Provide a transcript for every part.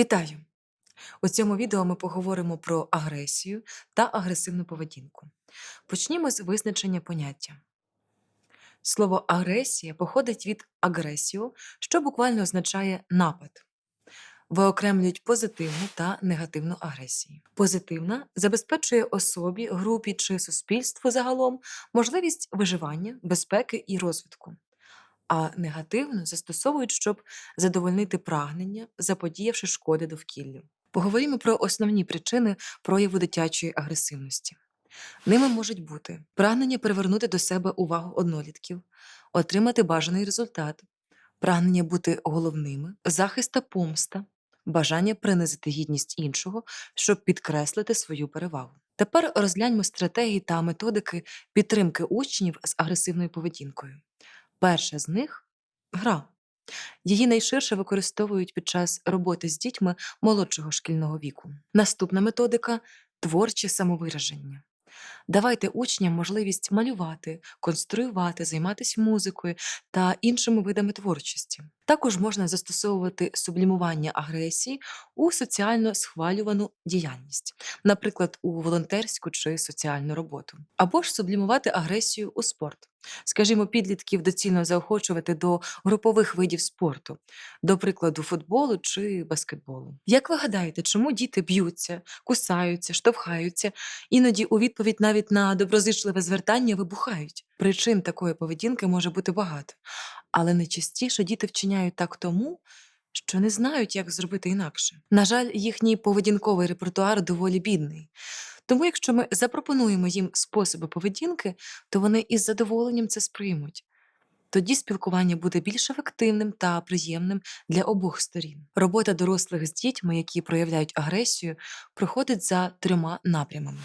Вітаю! У цьому відео ми поговоримо про агресію та агресивну поведінку. Почнімо з визначення поняття. Слово агресія походить від агресіо, що буквально означає напад. Виокремлюють позитивну та негативну агресії. Позитивна забезпечує особі, групі чи суспільству загалом можливість виживання, безпеки і розвитку, а негативну застосовують, щоб задовольнити прагнення, заподіявши шкоди довкіллю. Поговоримо про основні причини прояву дитячої агресивності. Ними можуть бути прагнення привернути до себе увагу однолітків, отримати бажаний результат, прагнення бути головними, захист та помста, бажання принизити гідність іншого, щоб підкреслити свою перевагу. Тепер розгляньмо стратегії та методики підтримки учнів з агресивною поведінкою. Перша з них гра. Її найширше використовують під час роботи з дітьми молодшого шкільного віку. Наступна методика творче самовираження. Давайте учням можливість малювати, конструювати, займатися музикою та іншими видами творчості. Також можна застосовувати сублімування агресії у соціально схвалювану діяльність, наприклад, у волонтерську чи соціальну роботу, або ж сублімувати агресію у спорт. Скажімо, підлітків доцільно заохочувати до групових видів спорту, до прикладу, футболу чи баскетболу. Як ви гадаєте, чому діти б'ються, кусаються, штовхаються, іноді у відповідь навіть на доброзичливе звертання вибухають? Причин такої поведінки може бути багато, але найчастіше діти вчиняють так тому, що не знають, як зробити інакше. На жаль, їхній поведінковий репертуар доволі бідний. Тому, якщо ми запропонуємо їм способи поведінки, то вони із задоволенням це сприймуть. Тоді спілкування буде більш ефективним та приємним для обох сторін. Робота дорослих з дітьми, які проявляють агресію, проходить за трьома напрямами: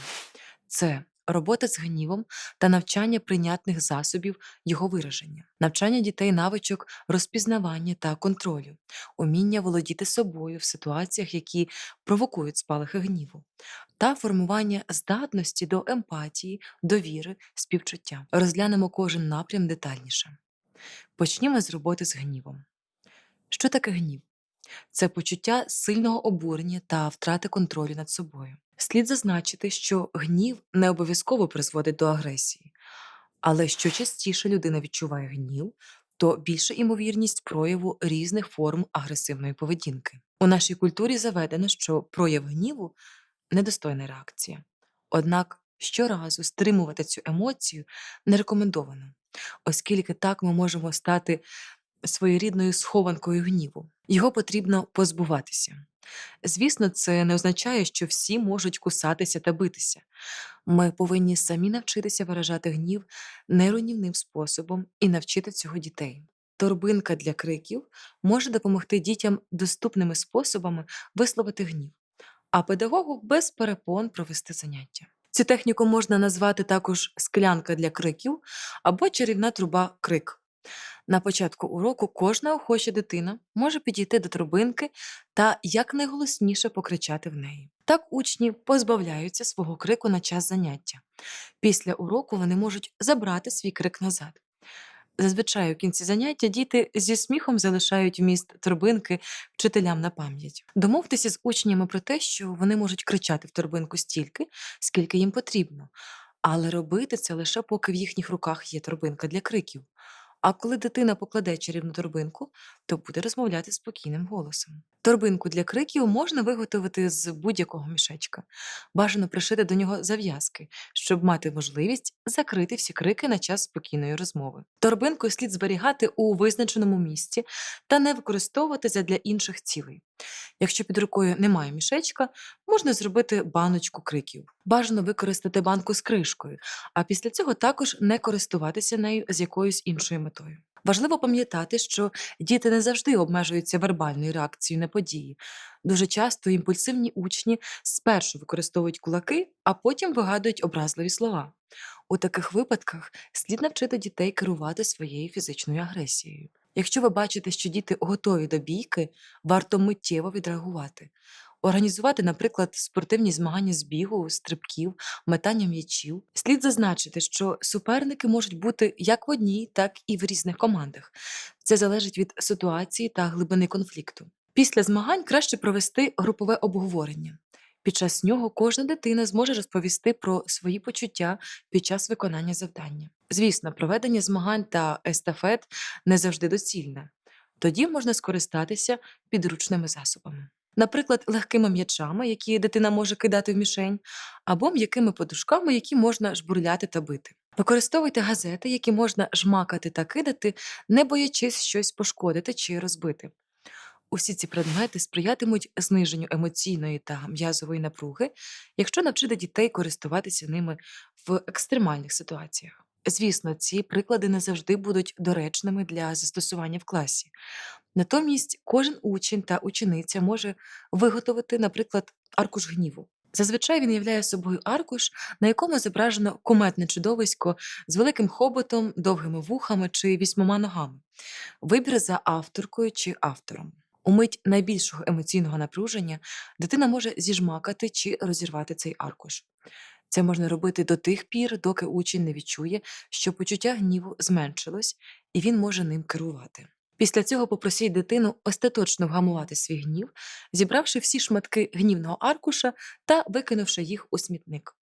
це робота з гнівом та навчання прийнятних засобів його вираження, навчання дітей навичок розпізнавання та контролю, уміння володіти собою в ситуаціях, які провокують спалахи гніву, та формування здатності до емпатії, довіри, співчуття. Розглянемо кожен напрям детальніше. Почнімо з роботи з гнівом. Що таке гнів? Це почуття сильного обурення та втрати контролю над собою. Слід зазначити, що гнів не обов'язково призводить до агресії, але що частіше людина відчуває гнів, то більша імовірність прояву різних форм агресивної поведінки. У нашій культурі заведено, що прояв гніву недостойна реакція. Однак щоразу стримувати цю емоцію не рекомендовано, оскільки так ми можемо стати своєрідною схованкою гніву. Його потрібно позбуватися. Звісно, це не означає, що всі можуть кусатися та битися. Ми повинні самі навчитися виражати гнів неруйнівним способом і навчити цього дітей. Торбинка для криків може допомогти дітям доступними способами висловити гнів, а педагогу без перепон провести заняття. Цю техніку можна назвати також склянка для криків або чарівна труба крик. На початку уроку кожна охоча дитина може підійти до трубинки та якнайголосніше покричати в неї. Так учні позбавляються свого крику на час заняття. Після уроку вони можуть забрати свій крик назад. Зазвичай у кінці заняття діти зі сміхом залишають вміст торбинки вчителям на пам'ять. Домовтеся з учнями про те, що вони можуть кричати в торбинку стільки, скільки їм потрібно, але робити це лише поки в їхніх руках є торбинка для криків. А коли дитина покладе чарівну торбинку, то буде розмовляти спокійним голосом. Торбинку для криків можна виготовити з будь-якого мішечка. Бажано пришити до нього зав'язки, щоб мати можливість закрити всі крики на час спокійної розмови. Торбинку слід зберігати у визначеному місці та не використовувати задля інших цілей. Якщо під рукою немає мішечка, можна зробити баночку криків. Бажано використати банку з кришкою, а після цього також не користуватися нею з якоюсь іншою метою. Важливо пам'ятати, що діти не завжди обмежуються вербальною реакцією на події. Дуже часто імпульсивні учні спершу використовують кулаки, а потім вигадують образливі слова. У таких випадках слід навчити дітей керувати своєю фізичною агресією. Якщо ви бачите, що діти готові до бійки, варто миттєво відреагувати. Організувати, наприклад, спортивні змагання з бігу, стрибків, метання м'ячів. Слід зазначити, що суперники можуть бути як в одній, так і в різних командах. Це залежить від ситуації та глибини конфлікту. Після змагань краще провести групове обговорення. Під час нього кожна дитина зможе розповісти про свої почуття під час виконання завдання. Звісно, проведення змагань та естафет не завжди доцільне. Тоді можна скористатися підручними засобами. Наприклад, легкими м'ячами, які дитина може кидати в мішень, або м'якими подушками, які можна жбурляти та бити. Використовуйте газети, які можна жмакати та кидати, не боячись щось пошкодити чи розбити. Усі ці предмети сприятимуть зниженню емоційної та м'язової напруги, якщо навчити дітей користуватися ними в екстремальних ситуаціях. Звісно, ці приклади не завжди будуть доречними для застосування в класі. Натомість кожен учень та учениця може виготовити, наприклад, аркуш гніву. Зазвичай він являє собою аркуш, на якому зображено кометне чудовисько з великим хоботом, довгими вухами чи вісьмома ногами. Вибір за авторкою чи автором. У мить найбільшого емоційного напруження дитина може зіжмакати чи розірвати цей аркуш. Це можна робити до тих пір, доки учень не відчує, що почуття гніву зменшилось, і він може ним керувати. Після цього попросіть дитину остаточно вгамувати свій гнів, зібравши всі шматки гнівного аркуша та викинувши їх у смітник.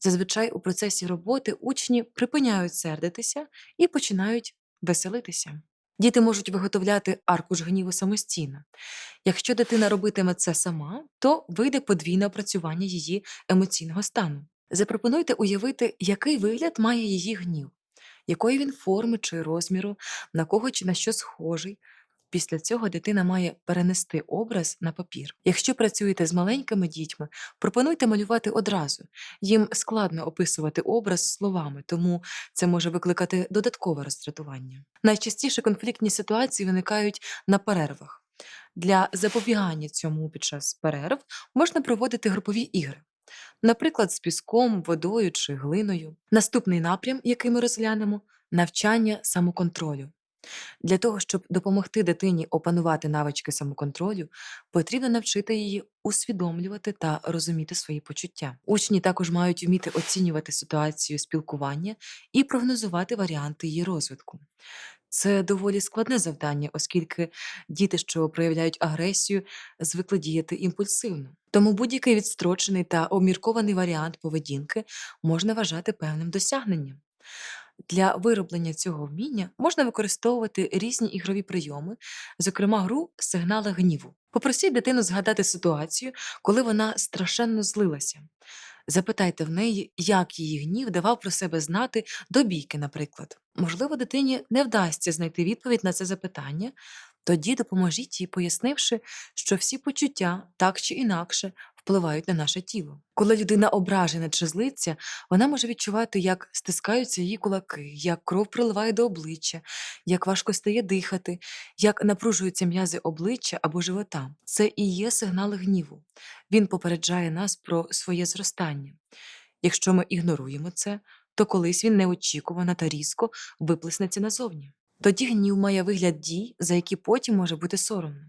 Зазвичай у процесі роботи учні припиняють сердитися і починають веселитися. Діти можуть виготовляти аркуш гніву самостійно. Якщо дитина робитиме це сама, то вийде подвійне опрацювання її емоційного стану. Запропонуйте уявити, який вигляд має її гнів, якої він форми чи розміру, на кого чи на що схожий. Після цього дитина має перенести образ на папір. Якщо працюєте з маленькими дітьми, пропонуйте малювати одразу. Їм складно описувати образ словами, тому це може викликати додаткове роздратування. Найчастіше конфліктні ситуації виникають на перервах. Для запобігання цьому під час перерв можна проводити групові ігри, наприклад, з піском, водою чи глиною. Наступний напрям, який ми розглянемо навчання самоконтролю. Для того, щоб допомогти дитині опанувати навички самоконтролю, потрібно навчити її усвідомлювати та розуміти свої почуття. Учні також мають вміти оцінювати ситуацію спілкування і прогнозувати варіанти її розвитку. Це доволі складне завдання, оскільки діти, що проявляють агресію, звикли діяти імпульсивно. Тому будь-який відстрочений та обміркований варіант поведінки можна вважати певним досягненням. Для вироблення цього вміння можна використовувати різні ігрові прийоми, зокрема гру сигнали гніву. Попросіть дитину згадати ситуацію, коли вона страшенно злилася. Запитайте в неї, як її гнів давав про себе знати до бійки, наприклад. Можливо, дитині не вдасться знайти відповідь на це запитання, тоді допоможіть їй, пояснивши, що всі почуття так чи інакше впливають на наше тіло. Коли людина ображена чи злиться, вона може відчувати, як стискаються її кулаки, як кров приливає до обличчя, як важко стає дихати, як напружуються м'язи обличчя або живота. Це і є сигнали гніву. Він попереджає нас про своє зростання. Якщо ми ігноруємо це, то колись він неочікувано та різко виплеснеться назовні. Тоді гнів має вигляд дій, за які потім може бути соромно.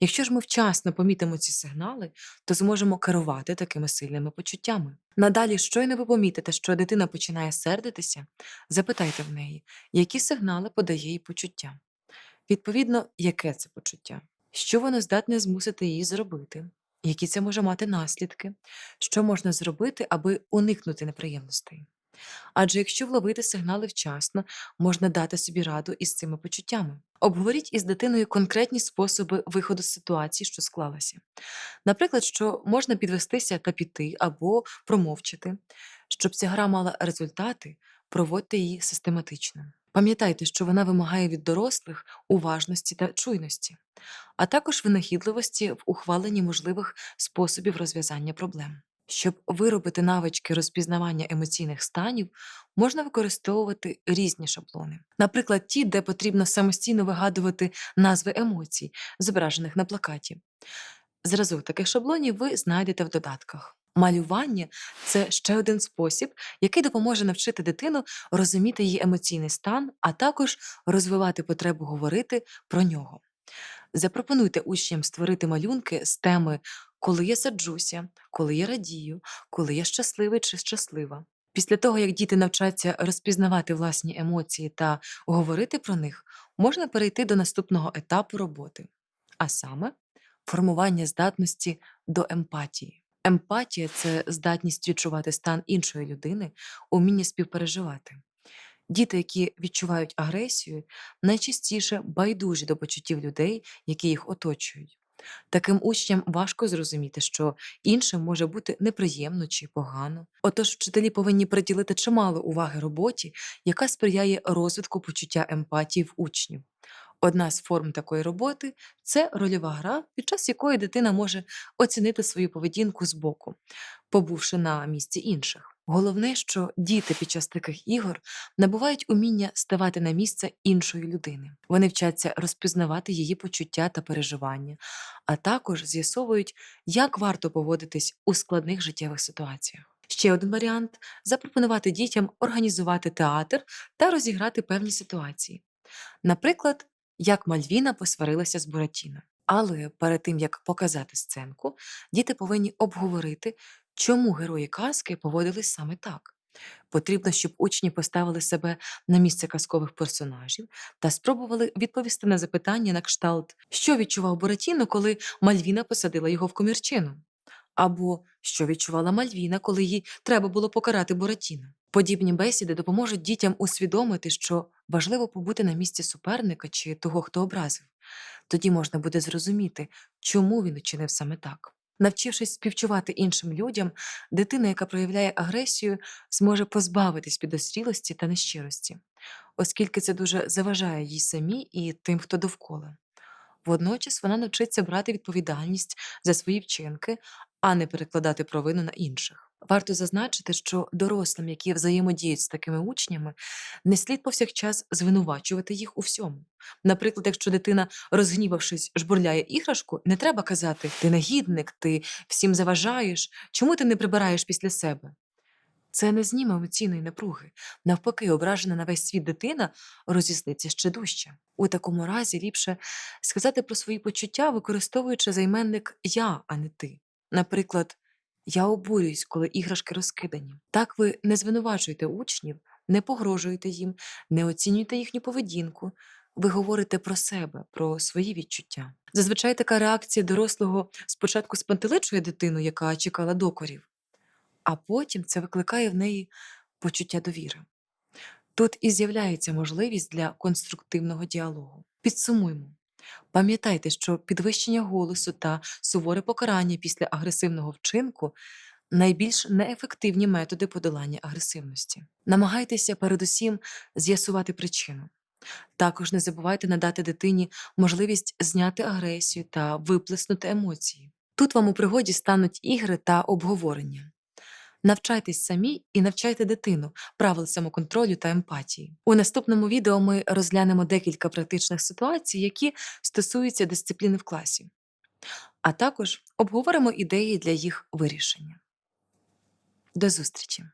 Якщо ж ми вчасно помітимо ці сигнали, то зможемо керувати такими сильними почуттями. Надалі, щойно ви помітите, що дитина починає сердитися, запитайте в неї, які сигнали подає їй почуття. Відповідно, яке це почуття, що воно здатне змусити її зробити, які це може мати наслідки, що можна зробити, аби уникнути неприємностей. Адже якщо вловити сигнали вчасно, можна дати собі раду із цими почуттями. Обговоріть із дитиною конкретні способи виходу з ситуації, що склалася. Наприклад, що можна підвестися та піти або промовчати. Щоб ця гра мала результати, проводьте її систематично. Пам'ятайте, що вона вимагає від дорослих уважності та чуйності, а також винахідливості в ухваленні можливих способів розв'язання проблем. Щоб виробити навички розпізнавання емоційних станів, можна використовувати різні шаблони. Наприклад, ті, де потрібно самостійно вигадувати назви емоцій, зображених на плакаті. Зразок таких шаблонів ви знайдете в додатках. Малювання це ще один спосіб, який допоможе навчити дитину розуміти її емоційний стан, а також розвивати потребу говорити про нього. Запропонуйте учням створити малюнки з теми коли я саджуся, коли я радію, коли я щасливий чи щаслива. Після того, як діти навчаться розпізнавати власні емоції та говорити про них, можна перейти до наступного етапу роботи, а саме формування здатності до емпатії. Емпатія це здатність відчувати стан іншої людини, уміння співпереживати. Діти, які відчувають агресію, найчастіше байдужі до почуттів людей, які їх оточують. Таким учням важко зрозуміти, що іншим може бути неприємно чи погано. Отож, вчителі повинні приділити чимало уваги роботі, яка сприяє розвитку почуття емпатії в учнів. Одна з форм такої роботи це рольова гра, під час якої дитина може оцінити свою поведінку збоку, побувши на місці інших. Головне, що діти під час таких ігор набувають уміння ставати на місце іншої людини. Вони вчаться розпізнавати її почуття та переживання, а також з'ясовують, як варто поводитись у складних життєвих ситуаціях. Ще один варіант запропонувати дітям організувати театр та розіграти певні ситуації. Наприклад, як Мальвіна посварилася з Буратіно. Але перед тим як показати сценку, діти повинні обговорити, чому герої казки поводились саме так. Потрібно, щоб учні поставили себе на місце казкових персонажів та спробували відповісти на запитання на кшталт, що відчував Буратіно, коли Мальвіна посадила його в комірчину, або що відчувала Мальвіна, коли їй треба було покарати Буратіно. Подібні бесіди допоможуть дітям усвідомити, що важливо побути на місці суперника чи того, хто образив. Тоді можна буде зрозуміти, чому він учинив саме так. Навчившись співчувати іншим людям, дитина, яка проявляє агресію, зможе позбавитись підозрілості та нещирості, оскільки це дуже заважає їй самій і тим, хто довкола. Водночас вона навчиться брати відповідальність за свої вчинки, а не перекладати провину на інших. Варто зазначити, що дорослим, які взаємодіють з такими учнями, не слід повсякчас звинувачувати їх у всьому. Наприклад, якщо дитина, розгнівавшись, жбурляє іграшку, не треба казати Ти негідник, ти всім заважаєш, чому ти не прибираєш після себе? Це не зніме емоційної напруги. Навпаки, ображена на весь світ дитина розізлиться ще дужче. У такому разі ліпше сказати про свої почуття, використовуючи займенник я, а не ти. Наприклад, я обурююсь, коли іграшки розкидані. Так ви не звинувачуєте учнів, не погрожуєте їм, не оцінюєте їхню поведінку. Ви говорите про себе, про свої відчуття. Зазвичай така реакція дорослого спочатку спантеличує дитину, яка чекала докорів, а потім це викликає в неї почуття довіри. Тут і з'являється можливість для конструктивного діалогу. Підсумуймо. Пам'ятайте, що підвищення голосу та суворе покарання після агресивного вчинку найбільш неефективні методи подолання агресивності. Намагайтеся передусім з'ясувати причину. Також не забувайте надати дитині можливість зняти агресію та виплеснути емоції. Тут вам у пригоді стануть ігри та обговорення. Навчайтесь самі і навчайте дитину правил самоконтролю та емпатії. У наступному відео ми розглянемо декілька практичних ситуацій, які стосуються дисципліни в класі, а також обговоримо ідеї для їх вирішення. До зустрічі!